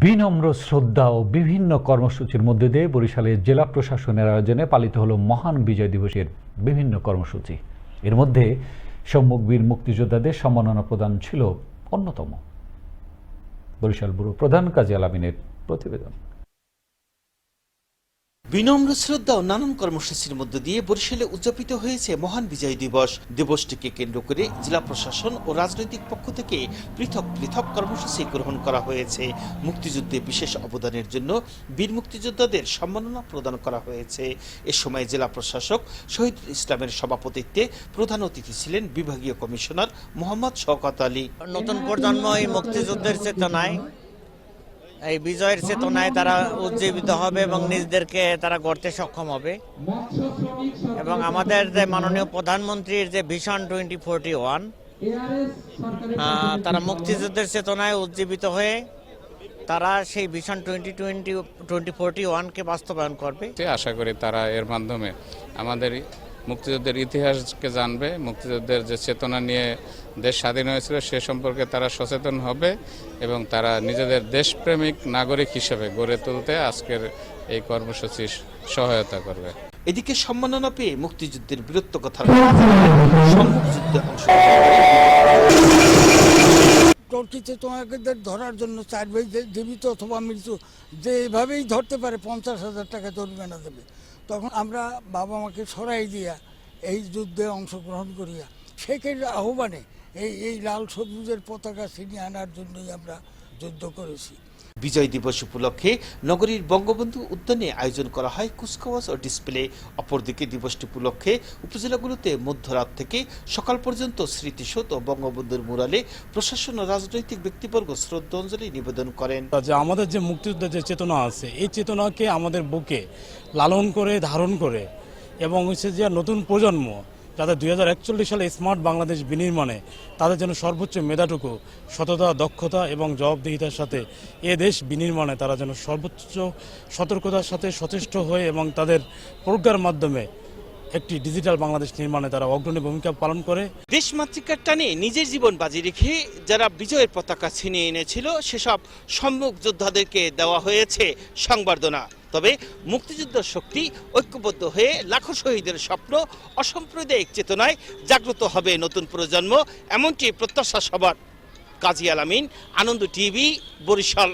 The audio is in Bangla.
বিনম্র শ্রদ্ধা ও বিভিন্ন কর্মসূচির মধ্যে দিয়ে বরিশালের জেলা প্রশাসনের আয়োজনে পালিত হলো মহান বিজয় দিবসের বিভিন্ন কর্মসূচি। এর মধ্যে সম্মুখ বীর মুক্তিযোদ্ধাদের সম্মাননা প্রদান ছিল অন্যতম। বরিশাল ব্যুরো প্রধান কাজী আলামিনের প্রতিবেদন। বিনম্র শ্রদ্ধা ও নানান কর্মসূচির মধ্য দিয়ে বরিশালে উদযাপিত হয়েছে মহান বিজয় দিবস। দিবসটিকে কেন্দ্র করে জেলা প্রশাসন ও রাজনৈতিক পক্ষ থেকে পৃথক পৃথক কর্মসূচি গ্রহণ করা হয়েছে। মুক্তিযুদ্ধে বিশেষ অবদানের জন্য বীর মুক্তিযোদ্ধাদের সম্মাননা প্রদান করা হয়েছে। এ সময় জেলা প্রশাসক শহীদ ইসলামের সভাপতিত্বে প্রধান অতিথি ছিলেন বিভাগীয় কমিশনার মোহাম্মদ শওকত আলী। নতুন প্রজন্ম এই মুক্তিযুদ্ধের চেতনায় এই বিজয়ের চেতনায় তারা উজ্জীবিত হবে এবং নিজেদেরকে তারা গড়তে সক্ষম হবে। এবং আমাদের যে মাননীয় প্রধানমন্ত্রীর যে ভিশন টোয়েন্টি ফোরটি ওয়ান তারা মুক্তিযুদ্ধের চেতনায় উজ্জীবিত হয়ে তারা সেই vision twenty twenty twenty forty ওয়ানকে বাস্তবায়ন করবে। আশা করি তারা এর মাধ্যমে আমাদের মুক্তিযুদ্ধের ইতিহাসকে জানবে মুক্তিযুদ্ধের যে চেতনা নিয়ে দেশ স্বাধীন হয়েছিল সে সম্পর্কে তারা সচেতন হবে এবং তারা নিজেদের দেশপ্রেমিক নাগরিক হিসেবে গড়ে তুলতে আজকের এই কর্মসূচি সহায়তা করবে। এদিকে সম্মাননা পেয়ে মুক্তিযুদ্ধের বীরত্ব কথা ধরার জন্য চার ভাই জীবিত অথবা মৃত্যু যেভাবেই ধরতে পারে পঞ্চাশ হাজার টাকা জরিমানা দেবে। তখন আমরা বাবা মাকে সরাই দিয়া এই যুদ্ধে অংশগ্রহণ করিয়া। সেখানে আহ্বানে এই এই লাল সবুজের পতাকা ছিনিয়ে আনার জন্যই আমরা যুদ্ধ করেছি। বিজয় দিবস উপলক্ষে নগরীর বঙ্গবন্ধু উদ্যানে আয়োজন করা হয় কুচকাওয়াজ ও ডিসপ্লে। অপরদিকে দিবসটি উপলক্ষে উপজেলাগুলোতে মধ্যরাত থেকে সকাল পর্যন্ত স্মৃতিসৌধ ও বঙ্গবন্ধুর মুরালে প্রশাসন ও রাজনৈতিক ব্যক্তিবর্গ শ্রদ্ধাঞ্জলি নিবেদন করেন। যে আমাদের যে মুক্তিযুদ্ধের যে চেতনা আছে এই চেতনাকে আমাদের বুকে লালন করে ধারণ করে এবং হচ্ছে যে নতুন প্রজন্ম যাতে দুই সালে স্মার্ট বাংলাদেশ বিনির্মাণে তাদের জন্য সর্বোচ্চ মেধাটুকু, সততা, দক্ষতা এবং জবাবদিহিতার সাথে এ দেশ বিনির্মাণে তারা যেন সর্বোচ্চ সতর্কতার সাথে সচেষ্ট হয়ে এবং তাদের প্রজ্ঞার মাধ্যমে একটি ডিজিটাল বাংলাদেশ নির্মাণে তারা অগ্রণী ভূমিকা পালন করে। দেশমাতৃকার টানে নিজের জীবন বাজি রেখে যারা বিজয়ের পতাকা ছিনিয়ে এনেছিল, সেসব সম্মুখ যোদ্ধাদেরকে দেওয়া হয়েছে সংবর্ধনা। তবে মুক্তিযুদ্ধ শক্তি ঐক্যবদ্ধ হয়ে লাখো শহীদের স্বপ্ন, অসাম্প্রদায়িক চেতনায় জাগ্রত হবে নতুন প্রজন্ম, এমনটি প্রত্যাশা সবার। কাজী আলামিন, আনন্দ টিভি, বরিশাল।